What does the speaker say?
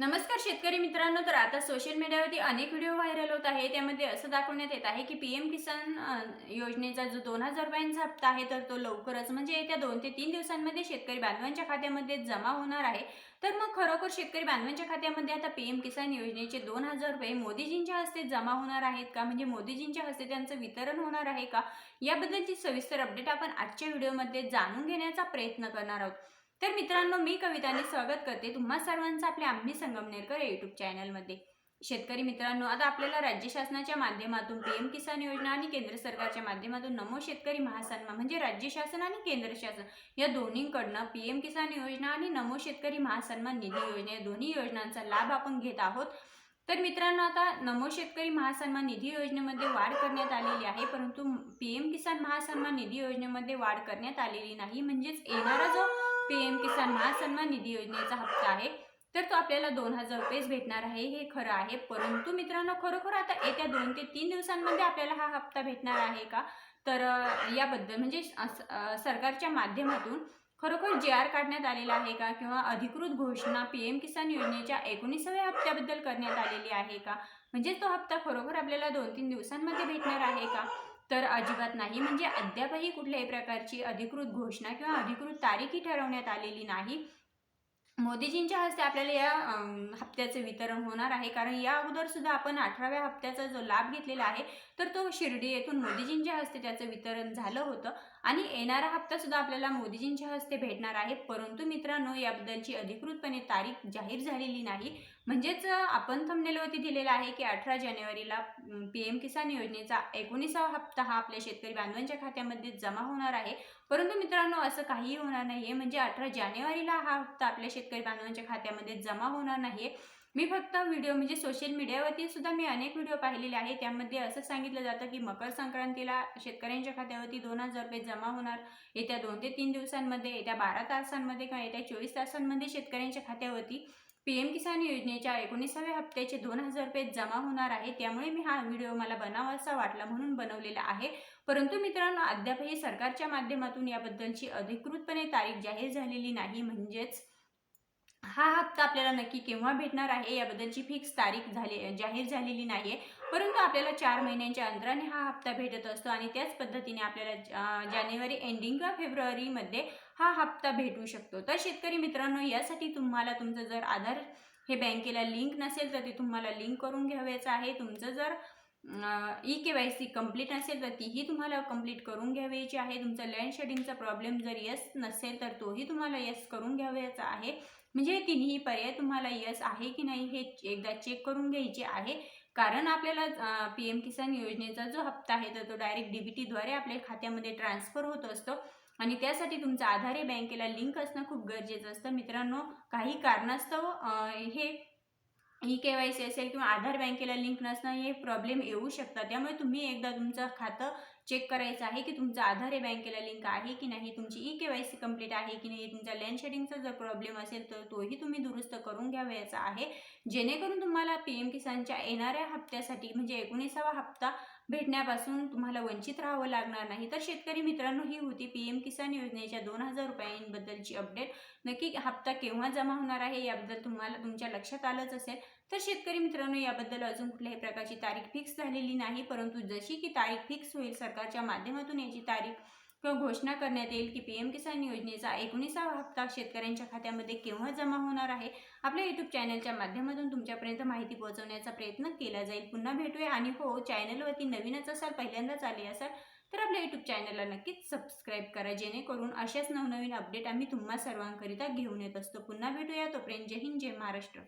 नमस्कार शेतकरी मित्रांनो तर आता सोशल मीडियावरती अनेक व्हिडिओ व्हायरल होत आहे त्यामध्ये असं दाखवण्यात येत आहे की पी एम किसान योजनेचा जो दोन हजार रुपयांचा हप्ता आहे तर तो लवकरच म्हणजे येत्या दोन ते तीन दिवसांमध्ये शेतकरी बांधवांच्या खात्यामध्ये जमा होणार आहे. तर मग खरोखर शेतकरी बांधवांच्या खात्यामध्ये आता पी एम किसान योजनेचे दोन हजार रुपये मोदीजींच्या हस्ते जमा होणार आहेत का? म्हणजे मोदीजींच्या हस्ते त्यांचं वितरण होणार आहे का? याबद्दलची सविस्तर अपडेट आपण आजच्या व्हिडिओमध्ये जाणून घेण्याचा प्रयत्न करणार आहोत. तर मित्रांनो मी कविताने स्वागत करते तुम्हा सर्वांचं आपल्या आम्ही संगमनेरकर युट्यूब चॅनलमध्ये शेतकरी मित्रांनो आता आपल्याला राज्य शासनाच्या माध्यमातून पीएम किसान योजना आणि केंद्र सरकारच्या माध्यमातून नमो शेतकरी महासन्मान म्हणजे राज्य शासन आणि केंद्र शासन या दोन्हीकडनं पीएम किसान योजना आणि नमो शेतकरी महासन्मान निधी योजना या दोन्ही योजनांचा लाभ आपण घेत आहोत. तर मित्रांनो आता नमो शेतकरी महासन्मान निधी योजनेमध्ये वाढ करण्यात आलेली आहे परंतु पीएम किसान महासन्मान निधी योजनेमध्ये वाढ करण्यात आलेली नाही म्हणजेच येणारा जो पी एम किसान महासन्मान निधी योजनेचा हप्ता आहे तर तो आपल्याला दोन हजार रुपयेच भेटणार आहे हे खरं आहे. परंतु मित्रांनो खरोखर आता येत्या दोन ते तीन दिवसांमध्ये आपल्याला हा हप्ता भेटणार आहे का? तर याबद्दल म्हणजे सरकारच्या माध्यमातून खरोखर जे आर काढण्यात आलेला आहे का? किंवा अधिकृत घोषणा पी एम किसान योजनेच्या एकोणीसाव्या हप्त्याबद्दल करण्यात आलेली आहे का? म्हणजे तो हप्ता खरोखर आपल्याला दोन तीन दिवसांमध्ये भेटणार आहे का? तर अजिबात नाही. म्हणजे अद्यापही कुठल्याही प्रकारची अधिकृत घोषणा किंवा अधिकृत तारीखही ठरवण्यात आलेली नाही. मोदीजींच्या हस्ते आपल्याला या हप्त्याचे हप्त्याचं वितरण होणार आहे. कारण या अगोदर सुद्धा आपण अठराव्या हप्त्याचा जो लाभ घेतलेला आहे तर तो शिर्डी येथून मोदीजींच्या हस्ते त्याचं वितरण झालं होतं. आणि येणारा हप्ता सुद्धा आपल्याला मोदीजींच्या हस्ते भेटणार आहे. परंतु मित्रांनो याबद्दलची अधिकृतपणे तारीख जाहीर झालेली नाही. म्हणजेच आपण थंबनेलवरती दिलेला आहे की अठरा जानेवारीला पी एम किसान योजनेचा एकोणीसावा हप्ता हा आपल्या शेतकरी बांधवांच्या खात्यामध्ये जमा होणार आहे. परंतु मित्रांनो असं काहीही होणार नाही आहे म्हणजे अठरा जानेवारीला हा हप्ता आपल्या शेतकरी बांधवांच्या खात्यामध्ये जमा होणार नाही आहे मी फक्त व्हिडिओ म्हणजे सोशल मीडियावरती सुद्धा मी अनेक व्हिडिओ पाहिलेले आहे त्यामध्ये असं सांगितलं जातं की मकर संक्रांतीला शेतकऱ्यांच्या खात्यावरती दोन हजार रुपये जमा होणार. येत्या दोन ते तीन दिवसांमध्ये येत्या बारा तासांमध्ये किंवा येत्या चोवीस तासांमध्ये शेतकऱ्यांच्या खात्यावरती पी एम किसान योजनेच्या एकोणीसाव्या हप्त्याचे दोन हजार रुपये जमा होणार आहे. त्यामुळे मी हा व्हिडिओ मला बनावासा वाटला म्हणून बनवलेला आहे. परंतु मित्रांनो अद्यापही सरकारच्या माध्यमातून याबद्दलची अधिकृतपणे तारीख जाहीर झालेली नाही. म्हणजेच हा हप्ता आपल्याला नक्की केव्हा भेटणार आहे याबद्दलची फिक्स तारीख झाली जाहीर झालेली नाही आहे परंतु आपल्याला चार महिन्यांच्या अंतराने हा हप्ता भेटत असतो आणि त्याच पद्धतीने आपल्याला जानेवारी एंडिंग किंवा फेब्रुवारीमध्ये हा हप्ता भेटू शकतो. तर शेतकरी मित्रांनो यासाठी तुम्हाला तुमचं जर आधार हे बँकेला लिंक नसेल तर ते तुम्हाला लिंक करून घ्यावायचं आहे. तुमचं जर E K Y C complete नसेल तर तीही तुम्हाला कंप्लीट करून घ्यावायची आहे. तुमचा लँड शेडिंगचा प्रॉब्लेम जर यस नसेल तर तोही तुम्हाला यस करून घ्यावायचा आहे. म्हणजे तिन्ही पर्याय तुम्हाला यस आहे की नाही हे एकदा चेक करून घ्यायचे आहे. कारण आपल्याला पी एम किसान योजनेचा जो हप्ता आहे तर तो डायरेक्ट डी बी टीद्वारे आपल्या खात्यामध्ये ट्रान्सफर होत असतो. आणि त्यासाठी तुमचं आधार हे बँकेला लिंक असणं खूप गरजेचं असतं. मित्रांनो काही कारणास्तव हे ई के वाय सी असेल किंवा आधार बँकेला लिंक नसणं हे प्रॉब्लेम येऊ शकतात. त्यामुळे तुम्ही एकदा तुमचं खातं चेक करायचं आहे की तुमचं आधार हे बँकेला लिंक आहे की नाही तुमची E K Y C complete आहे की नाही तुमचा लँड शेडिंगचा जर प्रॉब्लेम असेल तर तोही तुम्ही दुरुस्त करून घ्यावायचा आहे. जेणेकरून तुम्हाला पी एम किसानच्या येणाऱ्या हप्त्यासाठी म्हणजे एकोणीसावा हप्ता भेटण्यापासून तुम्हाला वंचित राहावं लागणार नाही. तर शेतकरी मित्रांनो ही होती पी एम किसान योजनेच्या दोन हजार रुपयांबद्दलची अपडेट नक्की हप्ता केव्हा जमा होणार आहे याबद्दल तुम्हाला तुमच्या लक्षात आलंच असेल. तर शेतकरी मित्रांनो याबद्दल अजून कुठल्याही प्रकारची तारीख फिक्स झालेली नाही. परंतु जशी की तारीख फिक्स होईल सरकारच्या माध्यमातून याची तारीख घोषणा करण्यात येईल की पी एम किसान योजनेचा एकोणीसावा हप्ता शेतकऱ्यांच्या खात्यामध्ये केव्हा जमा होणार आहे? आपल्या यूट्यूब चॅनलच्या माध्यमातून तुमच्यापर्यंत माहिती पोहोचवण्याचा प्रयत्न केला जाईल. पुन्हा भेटूया. आणि हो चॅनलवरती नवीनच असाल पहिल्यांदाच आले असाल तर आपल्या यूट्यूब चॅनलला नक्कीच सबस्क्राईब करा. जेणेकरून अशाच नवनवीन अपडेट आम्ही तुम्हा सर्वांकरिता घेऊन येत असतो. पुन्हा भेटूया. तोपर्यंत जय हिंद जय महाराष्ट्र.